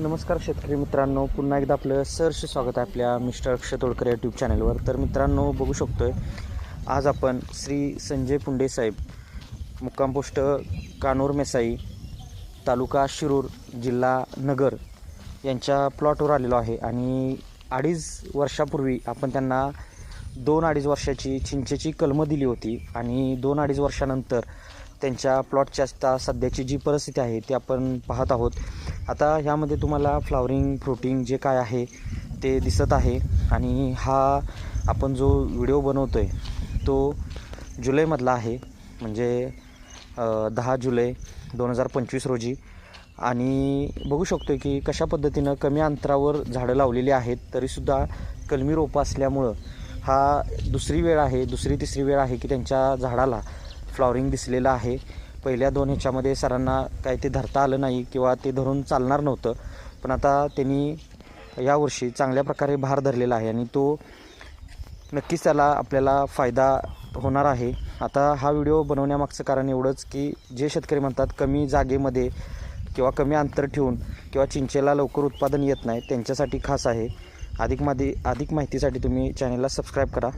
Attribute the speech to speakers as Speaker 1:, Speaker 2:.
Speaker 1: नमस्कार शेतकरी मित्रांनो पुन्हा एकदा आपलं सरसे स्वागत आहे आपल्या मिस्टर अक्षय तोडकर यूट्यूब चॅनलवर तर मित्रांनो बघू शकतो आहे आज आपण श्री संजय पुंडे साहेब मुक्काम पोस्ट कानोर मेसाई तालुका शिरूर जिल्हा नगर यांच्या प्लॉटवर आलेलो आहे. आणि अडीच वर्षापूर्वी आपण त्यांना दोन अडीच वर्षाची चिंचेची कलमं दिली होती. आणि दोन अडीच वर्षानंतर त्यांच्या प्लॉटची आता सध्याची जी परिस्थिती आहे ती आपण पाहत आहोत. आता ह्यामध्ये तुम्हाला फ्लावरिंग फ्रुटिंग जे काय आहे ते दिसत आहे. आणि हा आपण जो व्हिडिओ बनवतो आहे तो जुलैमधला आहे. म्हणजे दहा जुलै दोन हजार पंचवीस रोजी. आणि बघू शकतो की कशा पद्धतीनं कमी अंतरावर झाडं लावलेली आहेत तरीसुद्धा कलमी रोपं असल्यामुळं हा दुसरी वेळ आहे दुसरी तिसरी वेळ आहे की त्यांच्या झाडाला फ्लॉवरिंग दिसलेलं आहे. पहिल्या दोन ह्याच्यामध्ये सरांना काही ते धरता आलं नाही किंवा ते धरून चालणार नव्हतं. पण आता त्यांनी यावर्षी चांगल्या प्रकारे भार धरलेला आहे आणि तो नक्कीच त्याला आपल्याला फायदा होणार आहे. आता हा व्हिडिओ बनवण्यामागचं कारण एवढंच की जे शेतकरी म्हणतात कमी जागेमध्ये किंवा कमी अंतर ठेवून किंवा चिंचेला लवकर उत्पादन येत नाही त्यांच्यासाठी खास आहे. अधिक मादी अधिक माहितीसाठी तुम्ही चॅनलला सबस्क्राईब करा.